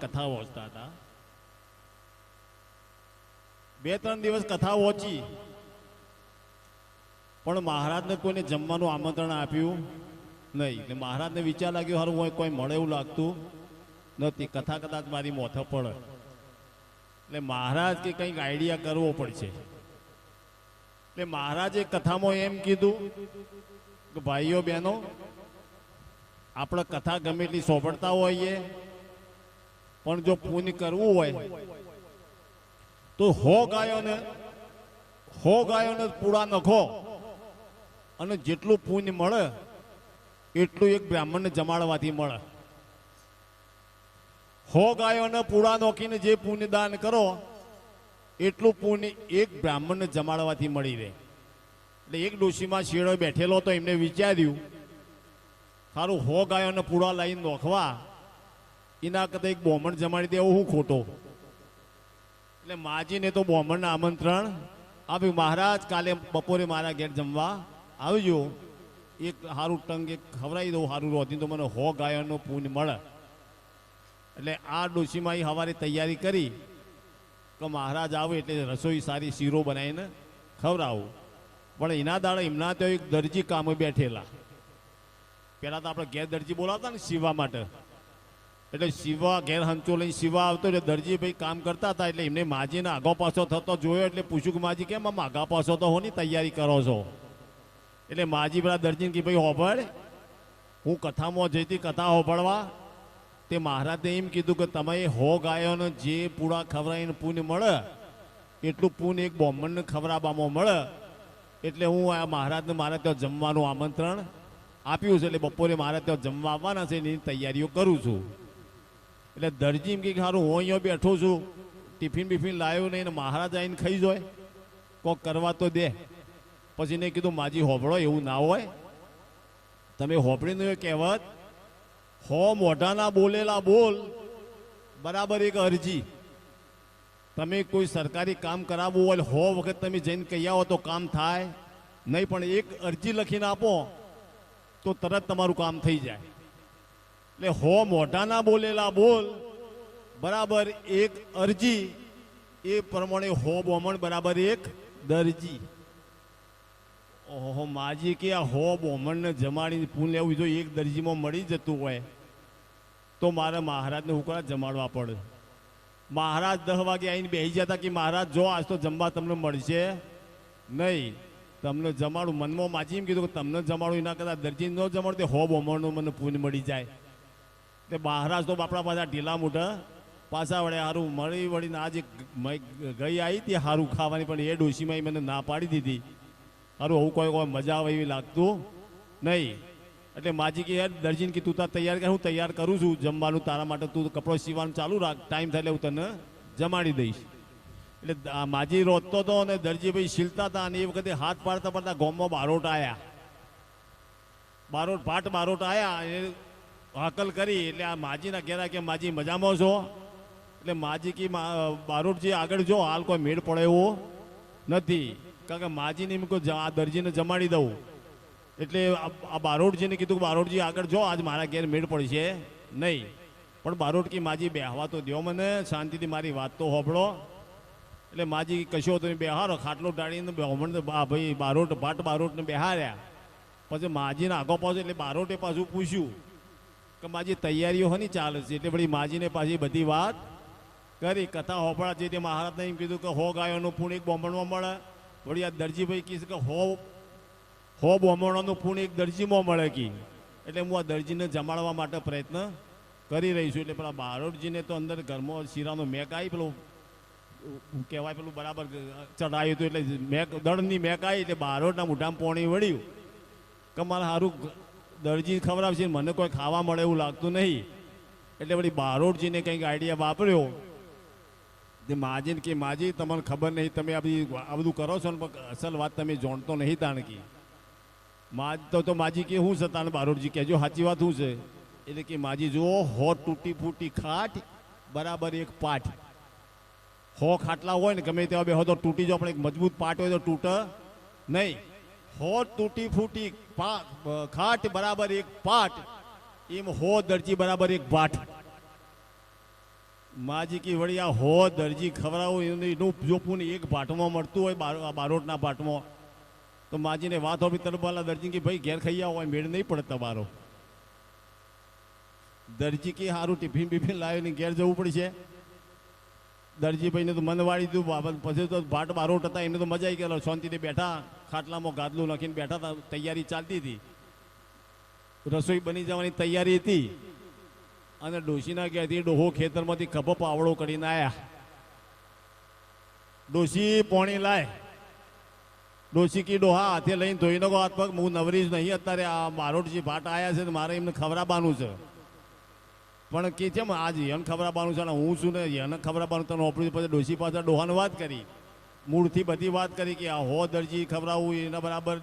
કથા વાંચતા હતા. બે ત્રણ દિવસ કથા વાંચી. પણ મહારાજને કોઈને જમવાનું આમંત્રણ આપ્યું નહીં. એટલે મહારાજને વિચાર લાગ્યો, હારું, હોય, કોઈ મળે એવું લાગતું નથી. કથા કદાચ મારી મોથે પડે. એટલે મહારાજ કે કંઈક આઈડિયા કરવો પડશે. એટલે મહારાજે કથામાં એમ કીધું કે, ભાઈઓ, બહેનો, આપણે કથા ગમે એટલી સોંપડતા હોઈએ. પણ જો પુણ્ય કરવું હોય, તો હો ગાયોને હો ગાયોને પૂળા નખો. અને જેટલું પુણ્ય મળે, એટલું એક બ્રાહ્મણને જમાડવાથી મળે. હો ગાયોને પૂળા નોખીને જે પુન્ય દાન કરો, એટલું પુન્ય એક બ્રાહ્મણને જમાડવાથી મળી રહે. એટલે એક ડોશીમાં શેડો બેઠેલો તો એમને વિચાર્યું, સારું હો ગાયોને પૂળા લઈને નોખવા. એના કરતા એક બોમણ જમાડી દેવો હું ખોટો. એટલે માજીને તો બોમણને આમંત્રણ. આપ્યું મહારાજ, કાલે બપોરે મારા ઘેર જમવા આવજો. એક સારું ટંગ, એક ખવડાવી દઉં સારું રોધી તો મને હો ગાયનનો પૂન, મળે. એટલે આ ડોશીમાં સવારે તૈયારી કરી. કે મહારાજ આવે એટલે રસોઈ સારી શીરો બનાવીને ખવડાવું. પણ એના દાડે એમના તો એક દરજી કામે બેઠેલા. પહેલાં તો આપણે ઘેર દરજી બોલાવતા ને સીવા માટે. એટલે શિવા ઘેર હંચો શિવા આવતો એટલે દરજીભાઈ કામ કરતા હતા એટલે એમને માજીને આગો પાછો થતો જોયો એટલે પૂછ્યું કે માજી કેમ આમ આગા પાછો તો હોની તૈયારી કરો છો? એટલે માજી પેલા દરજીને કે ભાઈ હોભળ, હું કથામાં જઈતી કથા હોભળવા. તે મહારાજે એમ કીધું કે તમે હો ગાયોને જે પૂળા ખવડાવીને પૂન મળે, એટલું પૂન એક બ્રાહ્મણને ખવરાબામાં મળે. એટલે હું આ મહારાજને મારે ત્યાં જમવાનું આમંત્રણ આપ્યું છે. એટલે બપોરે મારે ત્યાં જમવા આવવાના છે એની તૈયારીઓ કરું છું. એટલે દરજી એમ કે સારું હું અહીંયા બેઠો છું. ટિફિન બિફિન લાવ્યો નહીં ને મહારાજ આવીને ખાઈ જાય. કોક કરવા તો દે. પછી એને કીધું, માજી હોભળો, એવું ના હોય. તમે હોભળીને એ કહેવત, હો મોઢાના બોલેલા બોલ. બરાબર એક અરજી. તમે કોઈ સરકારી કામ કરાવવું હોય, હો વખત તમે જઈને કહી આવો તો કામ થાય. નહીં પણ એક અરજી લખીને આપો, તો તરત તમારું કામ થઈ જાય. એટલે હો મોઢાના બોલેલા બોલ. બરાબર એક અરજી. એ પ્રમાણે હો બોમણ બરાબર એક દરજી. ઓહો, માજી કે આ હો બોમણને જમાડીને પૂન લેવું જો એક દરજીમાં મળી જતું હોય. તો મારે મહારાજને હુકરા જમાડવા પડે? મહારાજ દસ વાગે આવીને બેસી જતા કે મહારાજ, જો આજ તો જમવા તમને મળશે નહીં, તમને જમાડું. મનમાં માજી એમ કીધું કે તમને જમાડું, એના કરતાં દરજી ન જમાડું તે હો બોમણનું મને પૂન મળી જાય. તે મહારાજ તો બાપડા પાછા ઢીલા મોઢા પાછા વળે સારું મળી વળીને આજે ગઈ આવી હતી સારું ખાવાની, પણ એ ડોશીમાં મને ના પાડી દીધી. સારું આવું કોઈ કોઈ મજા આવે એવી લાગતું નહીં. એટલે માજી કે યાર દરજીને કે તું તાર તૈયાર કર, હું તૈયાર કરું છું જમવાનું તારા માટે. તું કપડો સીવાનું ચાલુ રાખ, ટાઈમ થાય હું તને જમાડી દઈશ. એટલે માજી રોતતો હતો અને દરજીભાઈ શીલતા હતા અને એ વખતે હાથ પાડતા પાડતા ગોમમાં બારોટ આવ્યા બારોટ પાટ બારોટ આવ્યા અને હાકલ કરી, એટલે આ માજીના ઘેરા કે માજી મજામાં છો? એટલે માજી કી મા- આગળ જો, હાલ કોઈ મેળ પડે એવો નથી. કારણ કે માજીને એમ કહું, આ દરજીને જમાડી દઉં. એટલે આ બારોટજીને કીધું કે બારોટજી આગળ જો, આજ મારા ઘેર મેળ પડશે નહીં. પણ બારોટ કી માજી બેહવા તો દ્યો મને, શાંતિથી મારી વાત તો હોભળો. એટલે માજી કશો તમે બેહારો, ખાટલો ટાળીને ભાઈ બારોટ ભાટ બારોટને બેહાર્યા. પછી માજીને આગો પાછો, એટલે બારોટે પાછું પૂછ્યું કે માજી તૈયારીઓ હની ચાલે છે. એટલે વળી માજીને પાછી બધી વાત કરી. કથા હોપડા જે તે મહારાજને એમ કીધું કે હો ગાયોનું પૂણ એક બોમણમાં મળે. વળી આ દરજીભાઈ કહીશ કે હો હો બોમણોનું પૂણ એક દરજીમાં મળે કી. એટલે હું આ દરજીને જમાડવા માટે પ્રયત્ન કરી રહી છું. એટલે પેલા બારોટજીને તો અંદર ઘરમાં શીરાનો મેક આવી પેલું કહેવાય પેલું બરાબર ચડાયું હતું. એટલે મેક, દળની મેક આવી એટલે બારોટના મોઢામાં પોણી વળ્યું. કે મારે સારું દરજી ખવડાવશે મને કોઈ ખાવા મળે એવું લાગતું નહીં. એટલે વળી બારોટજીને કંઈક આઈડિયા વાપર્યો. તે માજીને કે, માજી, તમને ખબર નહીં, તમે આ બધી આ બધું કરો છો ને, પણ અસલ વાત તમે જાણતો નહીં તાણકી. માજ, તો તો માજી કે શું છે તાને બારોટજી કહેજો, સાચી વાત શું છે? એટલે કે, માજી, જુઓ હો તૂટી ફૂટી ખાટ, બરાબર એક પાઠ હો ખાટલા હોય ને, ગમે તેવા બે હો તો તૂટી જાઓ, પણ એક મજબૂત પાટ હોય તો તૂટે નહીં. હો તૂટી ફૂટી ખાટ બરાબર એક પાટ, એમ હો દરજી બરાબર એક ભાટ માજી કી વળી આ હો દરજી ખવડાવું, એનું જોપું ને એક ભાટમાં મળતું હોય બારોટના ભાટમાં તો માજીને વાત હોય તરબાલા દરજી કે, ભાઈ, ઘેર ખાઈ આવો મેળ નહીં પડે તમારો. દરજી કે સારું ટિફિન બિફિન લાવીને ઘેર જવું પડશે. દરજીભાઈને તો મન વાળી દીધું પછી તો ભાટ બારોટ હતા, એને તો મજા આવી ગયેલો શાંતિથી બેઠા. ખાટલામાં ગાદલું નાખીને બેઠા હતા, તૈયારી ચાલતી હતી. રસોઈ બની જવાની તૈયારી હતી. અને ડોશીના ઘેરથી ડોહો ખેતરમાંથી ખભો પાવડો કરીને આવ્યા ડોશી પોણી લાય. ડોશી કી ડોહા હાથે લઈને ધોઈ નાખો હાથ પગ હું નવરી જ નહીં, અત્યારે આ મારોટજી ભાટ આવ્યા છે મારે એમને ખવડાવવાનું છે. પણ કે છે, આજ યન ખવડાવવાનું છે અને હું છું ને યન ખવડાવવાનું તને ઓપડી પછી ડોશી પાછળ ડોહાને વાત કરી. મૂળથી બધી વાત કરી કે આ હો દરજી ખવડાવવું એના બરાબર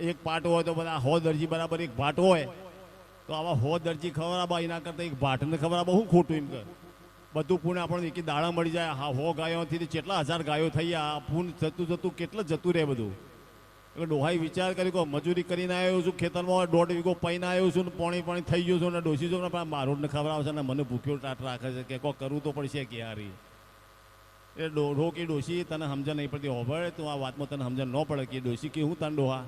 એક પાટો હોય તો બધા હો દરજી બરાબર એક ભાટો હોય. તો આવા હો દરજી ખવડાવવા એના કરતાં એક ભાટને ખવડાવવા શું ખોટું એમ કર. બધું પૂન આપણને એક દાણા મળી જાય. હા, હો ગાયોથી કેટલા હજાર ગાયો થઈ આ પૂન જતું જતું કેટલું જતું રહે બધું. એટલે ડોહાઈ વિચાર કર્યો કે મજૂરી કરીને આવ્યો છું, ખેતરમાં દોઢ વીઘો પૈને આવ્યો છું ને પોણી પાણી થઈ ગયું છું ને ડોસી છું ને મારું ને ખબર આવશે ને મને ભૂખ્યો ટાટ રાખે છે. કે કોઈ કરવું તો પડશે કે યારી એ ડોઢો કે ડોસી તને સમજણ નહીં પડતી હોભળ. તું આ વાતમાં તને સમજણ ન પડે કે ડોસી કે હું તને ડોહા?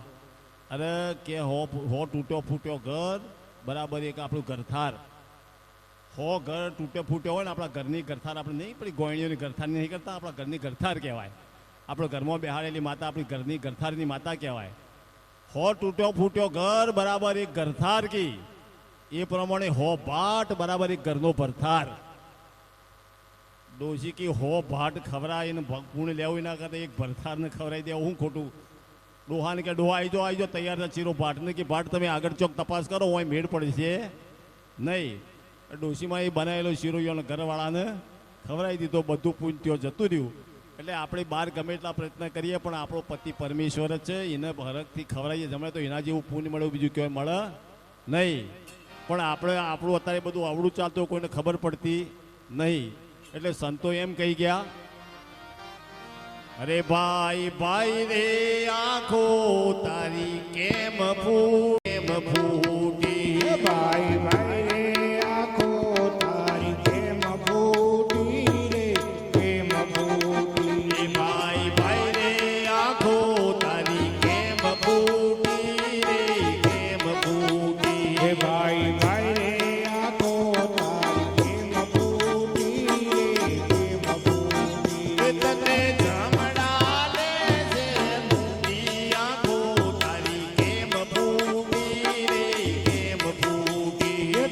અરે કે હો હો તૂટ્યો ફૂટ્યો ઘર, બરાબર એક આપણું ઘરથાર. હો ઘર તૂટ્યો ફૂટ્યો હોય ને આપણા ઘરની ઘરથાર આપણે નહીં પડી ગોયણીઓની ઘરથાર નહીં કરતા, આપણા ઘરની ઘરથાર કહેવાય. આપણો ઘરમાં બેહાડેલી માતા આપણી ઘરની ઘરથારની માતા કહેવાય. હો તૂટ્યો ફૂટ્યો ઘર, બરાબર એક ઘરથાર કી. એ પ્રમાણે હો ભાટ બરાબર એક ઘરનો ભરથાર. ડોશી કી હો ભાટ ખવરાય એને પૂर्ण લેવું એના કરતા એક ભરથારને ખવડાવી દેવું હું ખોટું? ડોહાને કે ડોહા આવી જાઓ આવી જાઓ તૈયાર છે ચીરો ભાટને કે ભાટ તમે આગળ ચોક તપાસ કરો હોય મેળ પડશે. નહીં. ડોશીમાં એ બનાવેલો શીરો યો ઘરવાળાને ખવડાવી દીધો, બધું પૂન ત્યો જતું રહ્યું. એટલે આપણે બહાર ગમે એટલા પ્રયત્ન કરીએ, પણ આપણો પતિ પરમેશ્વર જ છે, એને હરકથી ખવડાવીએ જમણે તો એના જેવું પૂન મળે બીજું કહેવાય મળે નહીં. પણ આપણે, આપણું અત્યારે બધું આવડું ચાલતું કોઈને ખબર પડતી નહીં. એટલે સંતો એમ કહી ગયા, અરે ભાઈ ભાઈ રે, આંખો તારી કેમ ફૂ, કેમ ફૂટી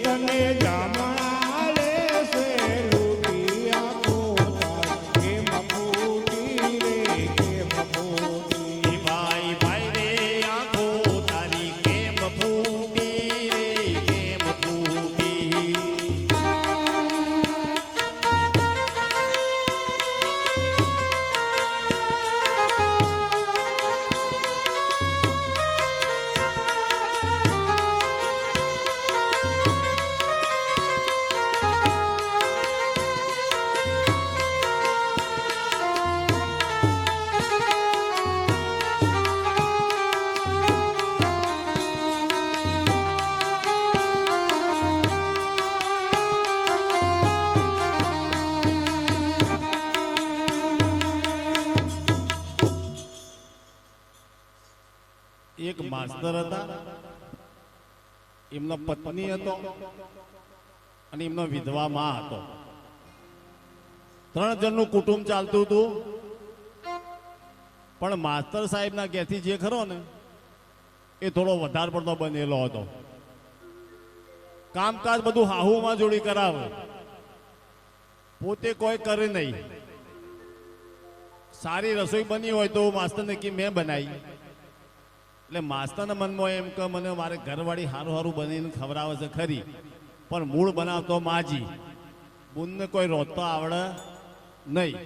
તને જામણા માસ્તર હતા. એમનો પત્ની હતો અને એમનો વિધવા માં હતો. ત્રણ જણનું કુટુંબ ચાલતું હતું. પણ માસ્તર સાહેબના ઘેરથી જે ખરો ને, એ થોડો વધારે પડતો બનેલો હતો. કામકાજ બધું હાહુમાં જોડી કરાવે. પોતે કોઈ કરે નહીં. સારી રસોઈ બની હોય તો માસ્તરને કે મેં બનાવી. એટલે માસ્તરના મનમાં એમ કે મને મારે ઘરવાળી સારું સારું બનીને ખવડાવે છે, ખરી. પણ મૂળ બનાવતો માજી. બુનને કોઈ રોતો આવડે નહીં.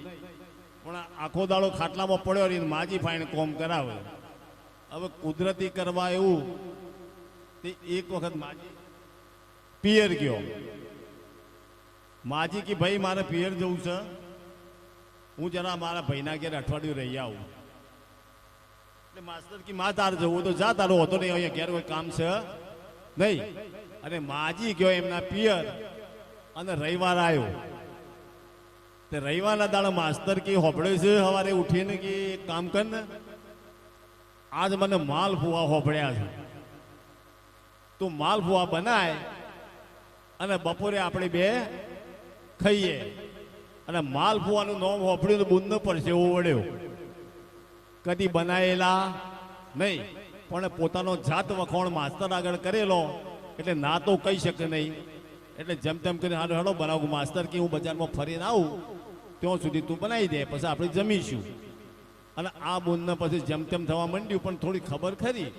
પણ આખો દાડો ખાટલામાં પડ્યો રહીને માજી ફાઈને કોમ કરાવે. હવે કુદરતી કરવા એવું તે એક વખત માજી પિયર ગયો. માજી કે, ભાઈ, મારે પિયર જવું છે. હું જરા મારા ભાઈના ઘેર અઠવાડિયું રહી આવું. એટલે માસ્ટર કી માં તાર જવું તો જા તારો હતો નહીં, અહીંયા ઘેર કોઈ કામ છે નહીં. અને માજી ગયો એમના પિયર અને રવિવાર આવ્યો. તે રવિવારના દાડો માસ્તર કી હોપડે છે, સવારે ઉઠીને કે કામ કર ને. આજ મને માલ ફુવા હોભળ્યા છે. તું માલ ફુવા બનાય અને બપોરે આપણે બે ખાઈએ. અને માલ ફુવાનું નોમ હોપડ્યું તો બુંદ પડશે એવો વળ્યો. કદી બનાયેલા નહીં. પણ પોતાનો જાત વખોણ માસ્તર આગળ કરેલો, એટલે ના તો કહી શકે નહીં. એટલે જેમ તેમ કરીને હાલો હેડો બનાવું. માસ્તર કે હું બજારમાં ફરીને આવું, ત્યાં સુધી તું બનાવી દે, પછી આપણે જમીશું. અને આ બુંદને પછી જેમ તેમ થવા માંડ્યું, પણ થોડી ખબર ખરી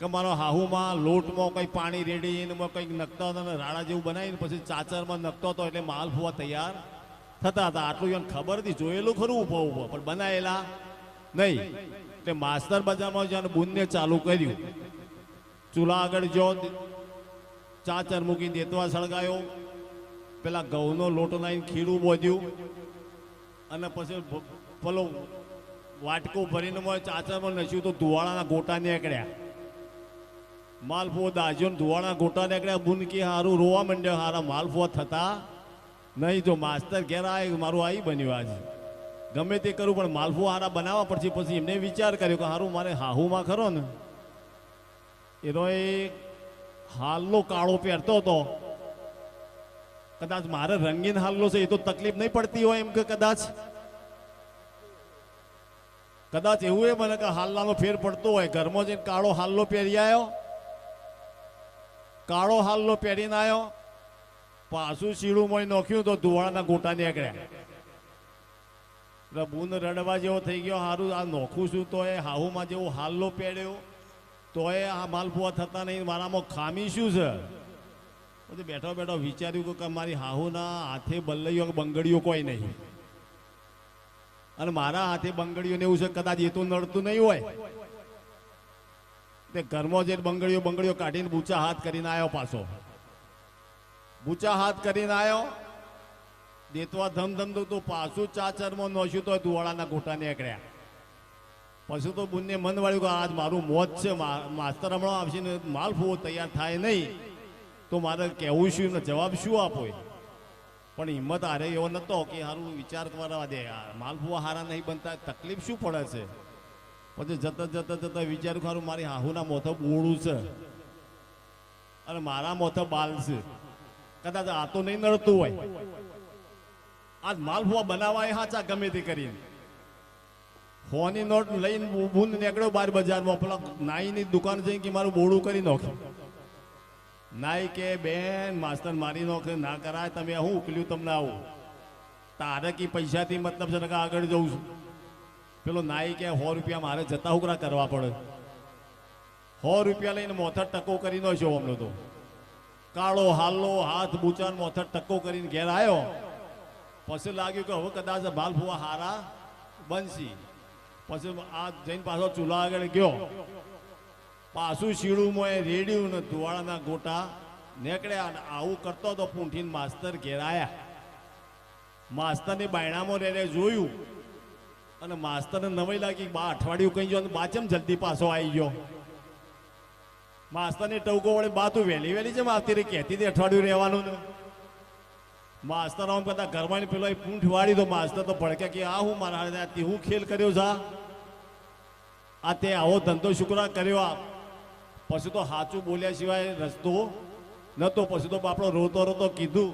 કે મારો હાહુમાં લોટમાં કંઈ પાણી રેડીને એમાં કંઈક નખતા હતા અને રાડા જેવું બનાવીને પછી ચાચરમાં નખતો હતો એટલે માલ ફૂવા તૈયાર થતા હતા. આટલું એને ખબર હતી, જોયેલું ખરું ઊભો ઊભો પણ બનાયેલા નહીં. તે માસ્તર બજારમાં જ્યાં બુનને ચાલુ કર્યું, ચૂલા આગળ જો ચાચર મૂકી દેતવા સળગાયો. પેલા ઘઉંનો લોટો નાઈને ખીરું બોધ્યું અને પછી પેલો વાટકો ભરીને મોય ચાચરમાં નસ્યું તો ધુવાળાના ગોટા નીકળ્યા. માલફુઓ દાજ્યો ધુવાળા ગોટા નીકળ્યા. બુન કે હારું રોવા માંડ્યો. હારા માલફો થતા નહીં. જો માસ્તર ઘેર આવે મારું આઈ બન્યું આજ. ગમે તે કરું, પણ માલફો હારા બનાવવા પડશે. પછી એમને વિચાર કર્યો કે હારું, મારે હાહુમાં ખરો ને. એનો એ હાલનો કાળો પહેરતો હતો. કદાચ મારે રંગીન હાલનો છે, એ તો તકલીફ નહીં પડતી હોય એમ કે કદાચ. કદાચ એવું એ મને કે હાલનાનો ફેર પડતો હોય. ઘરમાં જઈને કાળો હાલનો પહેરી આવ્યો કાળો હાલનો પહેરીને આવ્યો પાછું શીળું મોઈ નોખ્યું તો ધુવાળાના ગોટા નીકળ્યા. બુન રડવા જેવો થઈ ગયો, હારું, આ નોખું છું તો એ હાહુમાં જેવો હાલ્લો પહેર્યો તો એ આ માલપુઆ થતા નહીં, મારામાં ખામી શું છે? પછી બેઠો બેઠો વિચાર્યું કે મારી હાહુના હાથે બલ્લઈઓ બંગડીઓ કોઈ નહીં. અને મારા હાથે બંગડીઓને એવું છે કદાચ એ તો નડતું નહીં હોય. તે ઘરમાં જે બંગડીઓ બંગડીઓ કાઢીને બૂચા હાથ કરીને આવ્યો પાછો. બૂચા હાથ કરીને આવ્યો દેતવા ધમ ધમ તો પાછું ચાચરમાં નોશ્યું તો દુવાળાના ગોટા નીકળ્યા. પછી તો બુનને મન વાળ્યું કે આજ મારું મોત છે માસ્તર હમણાં આવશે ને માલ ફૂવો તૈયાર થાય નહીં. તો મારે કહેવું શું ને જવાબ શું આપો પણ હિંમત હારે એવો નહોતો કે હારું વિચાર કરવા દે. માલફુવા હારા નહીં બનતા, તકલીફ શું પડે છે? પછી જતા જતા જતા વિચાર્યું ખારું મારી હાહુના મોથે બોળું છે. અને મારા મોથે બાલ છે. કદાચ આ તો નહીં નડતું હોય. આજ માલફુવા બનાવવા એ હાચા ગમે તે કરીને. હોની નોટ લઈને બુંદ નીકળ્યો બાર બજારમાં. પેલા નાઈની દુકાન જઈને કે મારું બોળું કરી નાખ્યું. નાઈ કે, બેન, માસ્તર મારી નોખે, ના કરાય, તમે હું ઉકલ્યું તમને આવું? તારે કી પૈસાથી મતલબ છે આગળ જઉં છું. પેલો નાઈ કે, સો રૂપિયા મારે જતા ઉકરા કરવા પડે. સો રૂપિયા લઈને મોથર ટકો કરી છો હમણાં તો. કાળો, હાલો, હાથ બૂચાન મોથર ટકો કરીને ઘેર આવ્યો પછી લાગ્યું કે હવે કદાચ ભાલ ફુવા હારા બનશી. પછી આ જઈને પાછો ચૂલા આગળ ગયો. પાછું શીળું એ રેડ્યું ને ધુવાળાના ગોટા નીકળ્યા અને આવું કરતો હતો પૂંઠીને માસ્તર ઘેરાયા. માસ્તરની બાયણામાં રહીને જોયું અને માસ્તરને નવાઈ લાગી બા, અઠવાડિયું કહી ગયો અને બા ચમ જલ્દી પાછો આવી ગયો? માસ્તરની ટવકો વળે, બા તું વહેલી વહેલી છે આવતી કહેતી હતી અઠવાડિયું રહેવાનું માસ્તર આમ કદાચ ઘરમાં પેલો પૂંઠ વાળી તો માસ્તર તો ભડકે કે, આ હું મારા હાથે હું ખેલ કર્યો છે આ? તે આવો ધંધો શુકરા કર્યો આ પછી તો સાચું બોલ્યા સિવાય રસ્તો નતો પછી તો બાપડો રોતો રોતો કીધું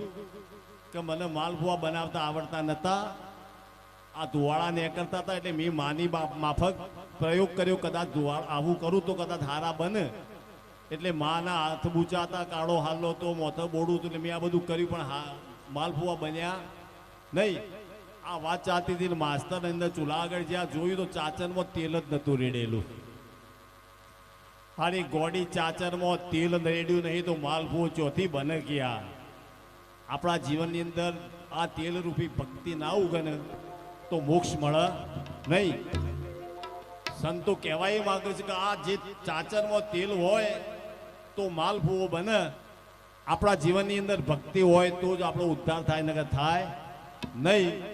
કે, મને માલપુઆ બનાવતા આવડતા નતા. આ ધુવાળા ને કરતા હતા એટલે મેં માની માફક પ્રયોગ કર્યો, કદાચ ધુવાળ આવું કરું તો કદાચ હારા બને. એટલે માના હાથ બૂચા હતા કાળો હાલો તો મોથો બોડું હતું એટલે મેં આ બધું કર્યું પણ હા માલપુઆ બન્યા નહીં. આ વાત ચાલતી હતી માસ્તર અંદર ચૂલા આગળ જ્યાં જોયું તો ચાચરમાં તેલ જ નહોતું રેડેલું. હારી ગોડી ચાચરમાં તેલ રેડ્યું નહીં તો માલપુઓ ચોથી બને ગયા. આપણા જીવનની અંદર આ તેલ રૂપી ભક્તિ ના ઉગને તો મોક્ષ મળે નહીં. સંતો કહેવાય માગે છે કે આ જે ચાચરમાં તેલ હોય તો માલપુઓ બને. આપણા જીવનની અંદર ભક્તિ હોય તો જ આપણો ઉદ્ધાર થાય નગર થાય નહીં.